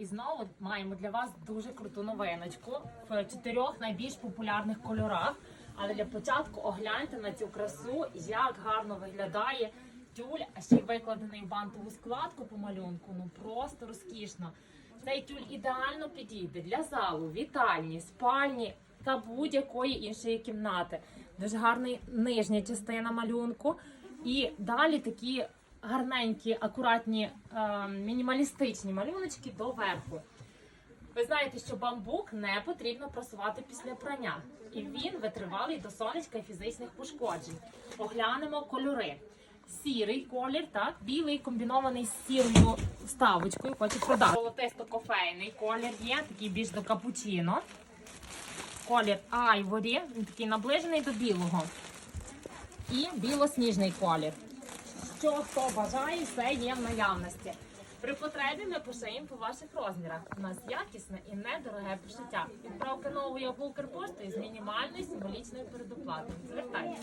І знову маємо для вас дуже круту новиночку в чотирьох найбільш популярних кольорах. Але для початку огляньте на цю красу, як гарно виглядає тюль, а ще й викладений в бантову складку по малюнку. Ну просто розкішно. Цей тюль ідеально підійде для залу, вітальні, спальні та будь-якої іншої кімнати. Дуже гарна нижня частина малюнку. І далі такі гарненькі, акуратні, е, мінімалістичні малюночки до верху. Ви знаєте, що бамбук не потрібно просувати після прання, і він витривалий до сонечка і фізичних пошкоджень. Оглянемо кольори. Сірий колір, так, білий комбінований з сірою вставочкою. Хочу продати. Золотисто-кофейний колір є, такий більш до капучино. Колір айворі, він такий наближений до білого. І білосніжний колір. Що хто бажає, все є в наявності. При потребі ми пошиємо по ваших розмірах. У нас якісне і недороге пошиття. Відправка нової Укрпоштою з мінімальною символічною передоплатою. Звертайтеся.